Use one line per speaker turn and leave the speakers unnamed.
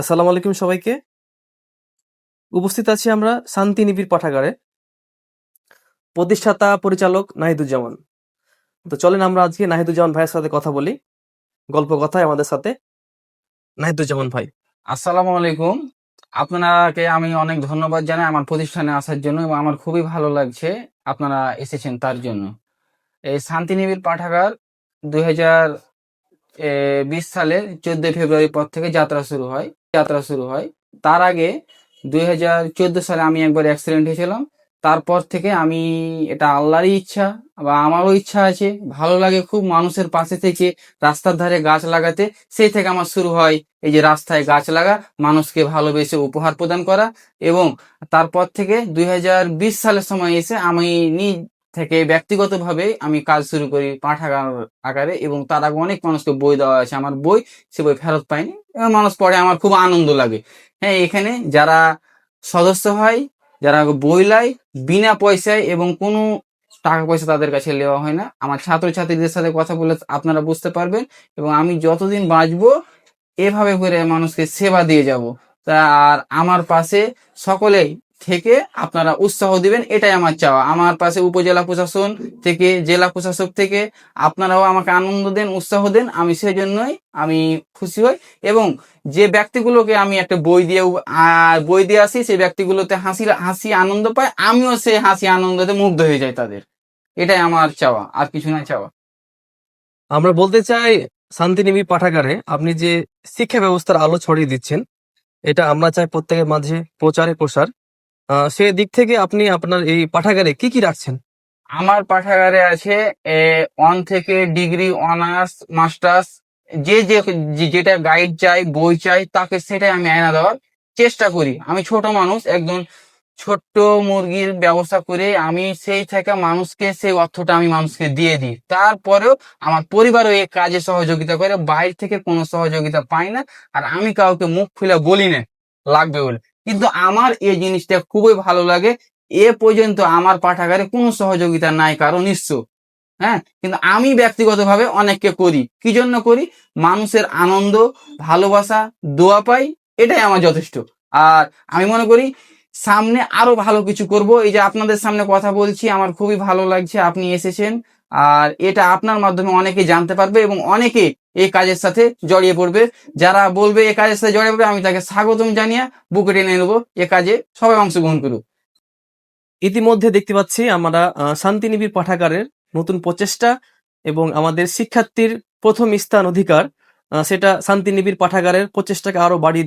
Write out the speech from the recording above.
আসসালামু আলাইকুম সবাইকে। উপস্থিত আছি আমরা শান্তিনিবিড় পাঠাগারে। প্রতিষ্ঠাতা, পরিচালক নাহিদুজ্জামান। তো চলেন আমরা আজকে নাহিদুজ্জামান ভাইয়ের সাথে কথা বলি। গল্প কথায় আমাদের সাথে নাহিদুজ্জামান ভাই।
আসসালামু আলাইকুম। আপনাকে আমি অনেক ধন্যবাদ জানাই আমার প্রতিষ্ঠানে আসার জন্য এবং আমার খুবই ভালো লাগছে আপনারা এসেছেন তার জন্য। এই শান্তি শান্তিনিবিড় পাঠাগার দুই হাজার বিশ সালের চোদ্দই ফেব্রুয়ারি পর থেকে যাত্রা শুরু হয়। যাত্রা শুরু হয়। তার আগে দুই হাজার চোদ্দ সালে আমি একবার অ্যাক্সিডেন্ট হয়েছিলাম। তারপর থেকে আমি, এটা আল্লাহরই ইচ্ছা বা আমারও ইচ্ছা আছে, ভালো লাগে খুব মানুষের পাশে থেকে রাস্তার ধারে গাছ লাগাতে। সেই থেকে আমার শুরু হয় এই যে রাস্তায় গাছ লাগা, মানুষকে ভালোবেসে উপহার প্রদান করা এবং তারপর থেকে দুই হাজার বিশ সালের সময় এসে আমি নিজ থেকে ব্যক্তিগতভাবে আমি কাজ শুরু করি পাঠাগার আকারে এবং তার আগে অনেক মানুষকে বই দেওয়া আছে। আমার বই, সে বই ফেরত পাইনি এবং মানুষ পড়ে, আমার খুব আনন্দ লাগে। হ্যাঁ এখানে যারা সদস্য হয়, যারা বই লাই বিনা পয়সায় এবং কোনো টাকা পয়সা তাদের কাছে নেওয়া হয় না। আমার ছাত্রছাত্রীদের সাথে কথা বলে আপনারা বুঝতে পারবেন এবং আমি যতদিন বাঁচবো, এভাবে করে মানুষকে সেবা দিয়ে যাব। তা আর আমার পাশে সকলেই থেকে আপনারা উৎসাহ দিবেন, এটাই আমার চাওয়া। আমার পাশে উপজেলা প্রশাসন থেকে, জেলা প্রশাসক থেকে আপনারাও আমাকে আনন্দ দেন, উৎসাহ দেন, আমি সেই জন্যই আমি খুশি হই এবং যে ব্যক্তিগুলোকে আমি একটা বই দিয়ে বই দিয়ে আসি, সেই ব্যক্তিগুলোতে হাসি হাসি, আনন্দ পায়, আমিও সেই হাসি, আনন্দতে মুগ্ধ হয়ে যাই তাদের। এটাই আমার চাওয়া, আর কিছু না চাওয়া।
আমরা বলতে চাই শান্তিনিবিড় পাঠাগারে আপনি যে শিক্ষা ব্যবস্থার আলো ছড়িয়ে দিচ্ছেন, এটা আমরা চাই প্রত্যেকের মাঝে প্রচারে প্রসার। সেই দিক থেকে আপনি আপনার এই পাঠাগারে কি কি রাখছেন?
আমার পাঠাগারে আছে ওয়ান থেকে ডিগ্রি অনার্স মাস্টার্স যে যে, যে- যেটা গাইড চাই, বই চাই, তাকে সেটাই আমি আয়না দেওয়ার চেষ্টা করি। আমি ছোট মানুষ, একজন ছোট্ট মুরগির ব্যবস্থা করে আমি সেই থেকে মানুষকে, সেই অর্থটা আমি মানুষকে দিয়ে দিই। তারপরেও আমার পরিবারও এই কাজে সহযোগিতা করে, বাইরে থেকে কোনো সহযোগিতা পাই না, আর আমি কাউকে মুখ খুলে বলি না, লাগবে বলে। কিন্তু আমার এই জিনিসটা খুবই ভালো লাগে। এ পর্যন্ত আমার পাঠাগারে কোনো সহযোগিতা নাই কারও নিঃস্ব হ্যাঁ? কিন্তু আমি ব্যক্তিগতভাবে অনেককে করি। কি জন্য করি? মানুষের আনন্দ, ভালোবাসা, দোয়া পাই, এটাই আমার যথেষ্ট। আর আমি মনে করি সামনে আরও ভালো কিছু করব। এই যে আপনাদের সামনে কথা বলছি, আমার খুবই ভালো লাগছে, আপনি এসেছেন। আর এটা আপনার মাধ্যমে অনেকে জানতে পারবে এবং অনেকে এই কাজের সাথে জড়িয়ে পড়বে। যারা বলবে এই কাজের সাথে জড়িয়ে পড়বে, আমি তাকে স্বাগতম জানিয়ে বুকে টেনে নেব। এ কাজে সবাই অংশগ্রহণ করুক।
ইতিমধ্যে দেখতে পাচ্ছি আমরা শান্তিনিবিড় পাঠাগারের নতুন প্রচেষ্টা এবং আমাদের শিক্ষার্থীর প্রথম স্থান অধিকার সেটা শান্তিনিবিড় পাঠাগারের প্রচেষ্টাকে আরও বাড়িয়ে